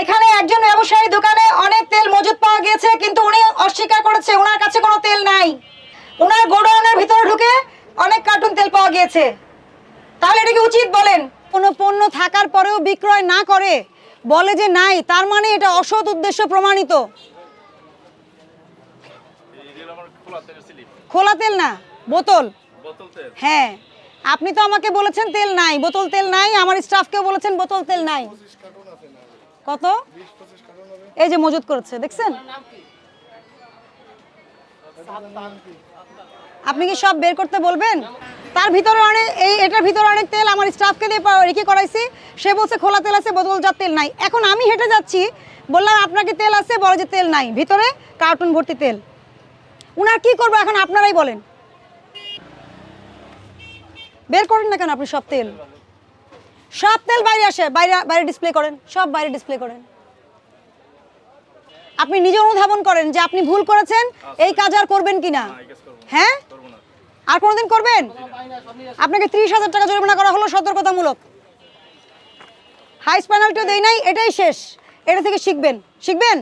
এখানে একজন ব্যবসায়ী দোকানে অনেক তেল মজুদ পাওয়া গিয়েছে কিন্তু উনি অস্বীকার করেছে ওনার কাছে কোনো তেল নাই। ওনার গোডাউনের ভিতরে ঢুকে অনেক কার্টুন তেল পাওয়া গিয়েছে। তাহলে এটা কি উচিত বলেন? কোনো পণ্য থাকার পরেও বিক্রয় না করে বলে যে নাই তার মানে এটা অসৎ উদ্দেশ্য প্রমাণিত। খোলা তেল না বোতল। হ্যাঁ। আপনি তো আমাকে বলেছেন তেল নাই, বোতল তেল নাই, আমার স্টাফকেও বলেছেন বোতল তেল নাই। কত? এই যে মজুত করেছে, দেখছেন? আপনি কি সব বের করতে বলবেন? তার ভিতরে অনেক, এই এটার ভিতরে অনেক তেল আমার স্টাফকে দিয়ে রেখে করাইছি। সে বলছে, খোলা তেল আছে বোতল বোতলজাত তেল নাই। এখন আমি হেঁটে যাচ্ছি, বললাম আপনাকে তেল আছে? বলে যে, তেল নাই। ভিতরে কার্টুন ভর্তি তেল। উনার কি করব এখন, আপনারাই বলেন। বের করেন না কেন আপনি সব তেল? সব তেল বাইরে আসে বাইরে বাইরে ডিসপ্লে করেন সব বাইরে ডিসপ্লে করেন। আপনি নিজে অনুধাবন করেন যে আপনি ভুল করেছেন এই কাজ আর করবেন কিনা। হ্যাঁ? আর কোনোদিন করবেন? আপনাকে ত্রিশ হাজার টাকা জরিমানা করা হলো সতর্কতামূলক। হাই স্প্যানালটিও দেই নাই এটাই শেষ। এটা থেকে শিখবেন। শিখবেন?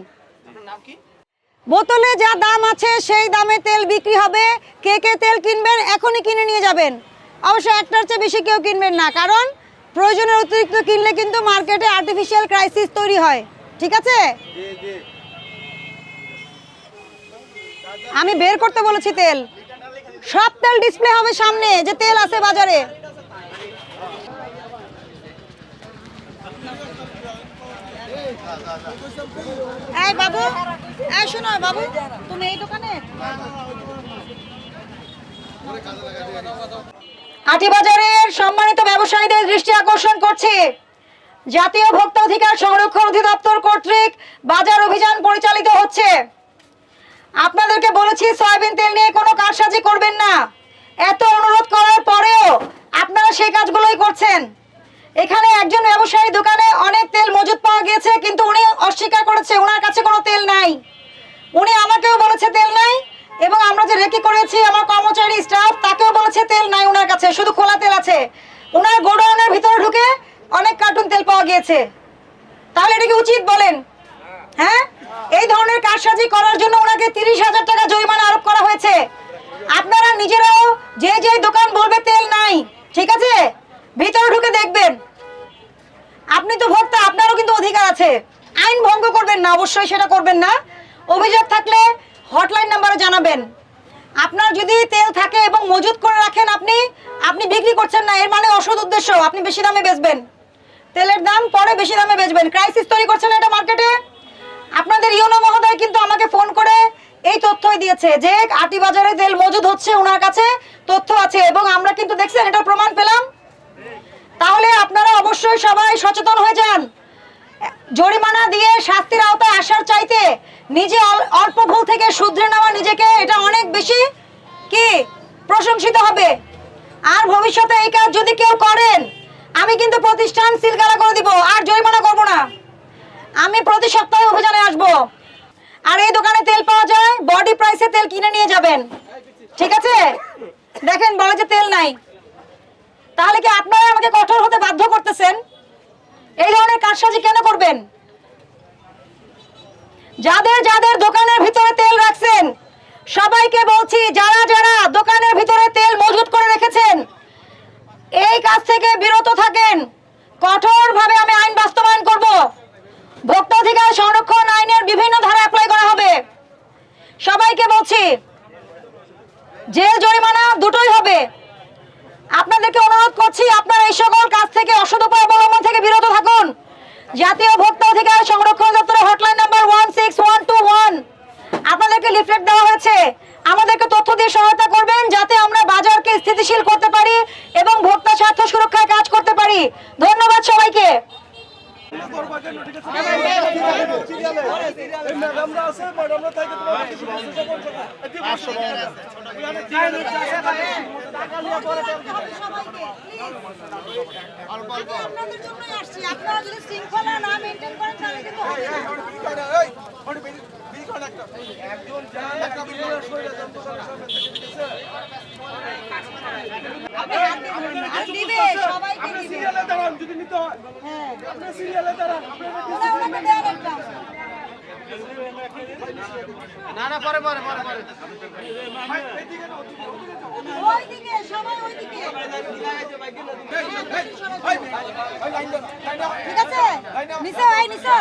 বোতলে যা দাম আছে সেই দামে তেল বিক্রি হবে। কে কে তেল কিনবেন এখনই কিনে নিয়ে যাবেন। অবশ্য একটার চেয়ে বেশি কেউ কিনবেন না কারণ প্রয়োজনের অতিরিক্ত কিনলে কিন্তু মার্কেটে আর্টিফিশিয়াল ক্রাইসিস তৈরি হয়। ঠিক আছে? আমি বের করতে বলেছি তেল। সব তেল ডিসপ্লে হবে সামনে যে তেল আছে বাজারে। এই বাবু এই শোনো বাবু তুমি এই দোকানে? আটিবাজারের সম্মানিত ব্যবসায়ীদের দৃষ্টি আকর্ষণ করছে। জাতীয় ভোক্তা অধিকার সংরক্ষণ অধিদপ্তর কর্তৃক বাজার অভিযান পরিচালিত হচ্ছে। আপনাদেরকে বলেছি, সয়াবিন তেল নিয়ে কোনো কারসাজি করবেন না। এত অনুরোধ করার পরেও আপনারা সেই কাজগুলোই করছেন। এখানে একজন ব্যবসায়ী দোকানে অনেক তেল মজুদ পাওয়া গিয়েছে, কিন্তু উনি অস্বীকার করেছে ওনার কাছে কোনো তেল নাই। উনি আমাকেও বলেছে, তেল নাই। এবং আমরা যে রেকি করেছি, আমার কর্মচারী স্টাফ তাকেও বলেছে তেল নাই ওনার কাছে, শুধু খোলা তেল আছে। ওনার গোডাউনের ভিতরে ঢুকে অনেক কার্টুন তেল পাওয়া গিয়েছে। তাহলে এটা কি উচিত বলেন? হ্যাঁ? এই ধরনের কারসাজি করার জন্য ওনাকে তিরিশ হাজার টাকা জরিমানা আরোপ করা হয়েছে। আপনারা নিজেরাও যে যে দোকান বলবে তেল নাই, ঠিক আছে? ভিতরে ঢুকে দেখবেন। আপনি তো ভোক্তা, আপনারও কিন্তু অধিকার আছে। আইন ভঙ্গ করবেন না, অবশ্যই সেটা করবেন না। অভিযোগ থাকলে হটলাইন নাম্বারে জানাবেন। আপনার যদি তেল থাকে এবং মজুত করে রাখেন আপনি আপনি বিক্রি করছেন না, এর মানে অসৎ উদ্দেশ্য, আপনি বেশি দামে বেচবেন। তেলের দাম পরে বেশি দামে বেচবেন। ক্রাইসিস তৈরি করছেন এটা মার্কেটে আপনাদের ইউনো মহোদয় কিন্তু আমাকে ফোন করে এই তথ্যই দিয়েছে যে আটি বাজারে তেল মজুদ হচ্ছে ওনার কাছে, তথ্য আছে এবং আমরা কিন্তু দেখছেন এটা প্রমাণ পেলাম। তাহলে আপনারা অবশ্যই সবাই সচেতন হয়ে যান। জরিমানা দিয়ে শাস্তির আওতায় আসার চাইতে নিজে অল্প ভুল থেকে শুধরে নেওয়া নিজেকে এটা অনেক বেশি কি প্রশংসিত হবে। আর ভবিষ্যতে এই কাজ যদি কেউ করেন, আমি কিন্তু প্রতিষ্ঠান সিলগালা করে দিব, আর জরিমানা করব না। আমি প্রতি সপ্তাহে অভিযানে আসব। আর এই দোকানে তেল পাওয়া যায়, বডি প্রাইসে তেল কিনে নিয়ে যাবেন। ঠিক আছে? দেখেন বলে যে তেল নাই। তাহলে কি আপনারা আমাকে কঠোর হতে বাধ্য করতেছেন? এই ধরনের কারসাজি কেন করবেন? যাদের যাদের দোকানের ভিতরে তেল রাখছেন, সবাইকে বলছি, যারা যারা দোকানের ভিতরে তেল মজুত করে রেখেছেন, এই কাজ থেকে বিরত থাকেন। কঠোরভাবে আমি আইন বাস্তবায়ন করব। ভোক্তা অধিকার সংরক্ষণ আইনের বিভিন্ন ধারা অ্যাপ্লাই করা হবে। সবাইকে বলছি, জেল জরিমানা দুটোই হবে। আপনাদেরকে অনুরোধ করছি, আপনারা এই সকল কাজ থেকে অসৎ উপায় অবলম্বন থেকে বিরত থাকুন। জাতীয় ভোক্তা অধিকার সংরক্ষণ দপ্তরের hotline number one six one two one আপনাদেরকে লিফলেট দেওয়া হয়েছে। আমাদেরকে তথ্য দিয়ে সহায়তা করবেন যাতে আমরা বাজারকে স্থিতিশীল করতে পারি এবং ভোক্তা স্বার্থ সুরক্ষায় কাজ করতে পারি। ধন্যবাদ সবাইকে। যদি শৃঙ্খলা না মেনটেন করেন তাহলে কিন্তু দিবে সবাইকে দিবে নিতে হয় হ্যাঁ সিরিয়ালে দাঁড়ান একটা না না পরে পরে পরে পরে ঠিক আছে নিছো এই নিছো